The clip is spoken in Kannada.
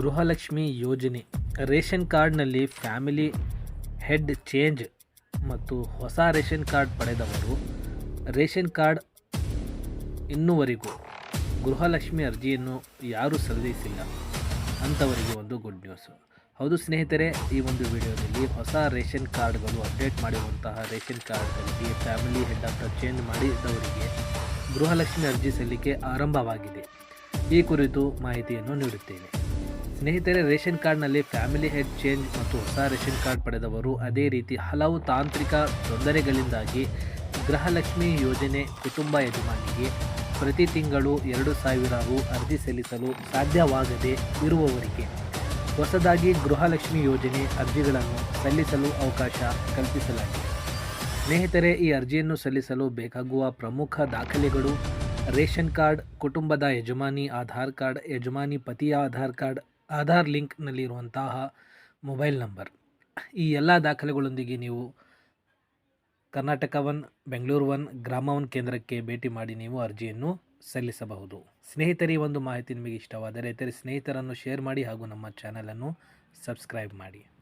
ಗೃಹಲಕ್ಷ್ಮಿ ಯೋಜನೆ. ರೇಷನ್ ಕಾರ್ಡ್ನಲ್ಲಿ ಫ್ಯಾಮಿಲಿ ಹೆಡ್ ಚೇಂಜ್ ಮತ್ತು ಹೊಸ ರೇಷನ್ ಕಾರ್ಡ್ ಪಡೆದವರು ರೇಷನ್ ಕಾರ್ಡ್ ಇನ್ನುವರೆಗೂ ಗೃಹಲಕ್ಷ್ಮಿ ಅರ್ಜಿಯನ್ನು ಯಾರೂ ಸಲ್ಲಿಸಿಲ್ಲ ಅಂಥವರಿಗೆ ಒಂದು ಗುಡ್ ನ್ಯೂಸ್ ಹೌದು ಸ್ನೇಹಿತರೆ, ಈ ಒಂದು ವಿಡಿಯೋದಲ್ಲಿ ಹೊಸ ರೇಷನ್ ಕಾರ್ಡ್ಗಳು ಅಪ್ಡೇಟ್ ಮಾಡಿರುವಂತಹ ರೇಷನ್ ಕಾರ್ಡ್ಗಳಿಗೆ ಫ್ಯಾಮಿಲಿ ಹೆಡ್ ಅಂತ ಚೇಂಜ್ ಮಾಡಿದವರಿಗೆ ಗೃಹಲಕ್ಷ್ಮಿ ಅರ್ಜಿ ಸಲ್ಲಿಕೆ ಆರಂಭವಾಗಿದೆ. ಈ ಕುರಿತು ಮಾಹಿತಿಯನ್ನು ನೀಡುತ್ತೇನೆ. ಸ್ನೇಹಿತರೆ, ರೇಷನ್ ಕಾರ್ಡ್ನಲ್ಲಿ ಫ್ಯಾಮಿಲಿ ಹೆಡ್ ಚೇಂಜ್ ಮತ್ತು ಹೊಸ ರೇಷನ್ ಕಾರ್ಡ್ ಪಡೆದವರು ಅದೇ ರೀತಿ ಹಲವು ತಾಂತ್ರಿಕ ತೊಂದರೆಗಳಿಂದಾಗಿ ಗೃಹಲಕ್ಷ್ಮಿ ಯೋಜನೆ ಕುಟುಂಬ ಯಜಮಾನಿಗೆ ಪ್ರತಿ ತಿಂಗಳು ಎರಡು ಸಾವಿರ ರು ಅರ್ಜಿ ಸಲ್ಲಿಸಲು ಸಾಧ್ಯವಾಗದೆ ಇರುವವರಿಗೆ ಹೊಸದಾಗಿ ಗೃಹಲಕ್ಷ್ಮಿ ಯೋಜನೆ ಅರ್ಜಿಗಳನ್ನು ಸಲ್ಲಿಸಲು ಅವಕಾಶ ಕಲ್ಪಿಸಲಾಗಿದೆ. ಸ್ನೇಹಿತರೆ, ಈ ಅರ್ಜಿಯನ್ನು ಸಲ್ಲಿಸಲು ಬೇಕಾಗುವ ಪ್ರಮುಖ ದಾಖಲೆಗಳು ರೇಷನ್ ಕಾರ್ಡ್, ಕುಟುಂಬದ ಯಜಮಾನಿ ಆಧಾರ್ ಕಾರ್ಡ್, ಯಜಮಾನಿ ಪತಿಯ ಆಧಾರ್ ಕಾರ್ಡ್ ಆಧಾರ್ ಲಿಂಕ್ನಲ್ಲಿರುವಂತಹ ಮೊಬೈಲ್ ನಂಬರ್. ಈ ಎಲ್ಲ ದಾಖಲೆಗಳೊಂದಿಗೆ ನೀವು Karnataka one Bengaluru one Grama one ಕೇಂದ್ರಕ್ಕೆ ಭೇಟಿ ಮಾಡಿ ನೀವು ಅರ್ಜಿಯನ್ನು ಸಲ್ಲಿಸಬಹುದು. ಸ್ನೇಹಿತರೆ, ಒಂದು ಮಾಹಿತಿ ನಿಮಗೆ ಇಷ್ಟವಾದರೆ, ಇತರೆ ಸ್ನೇಹಿತರನ್ನು ಶೇರ್ ಮಾಡಿ ಹಾಗೂ ನಮ್ಮ ಚಾನಲನ್ನು ಸಬ್ಸ್ಕ್ರೈಬ್ ಮಾಡಿ.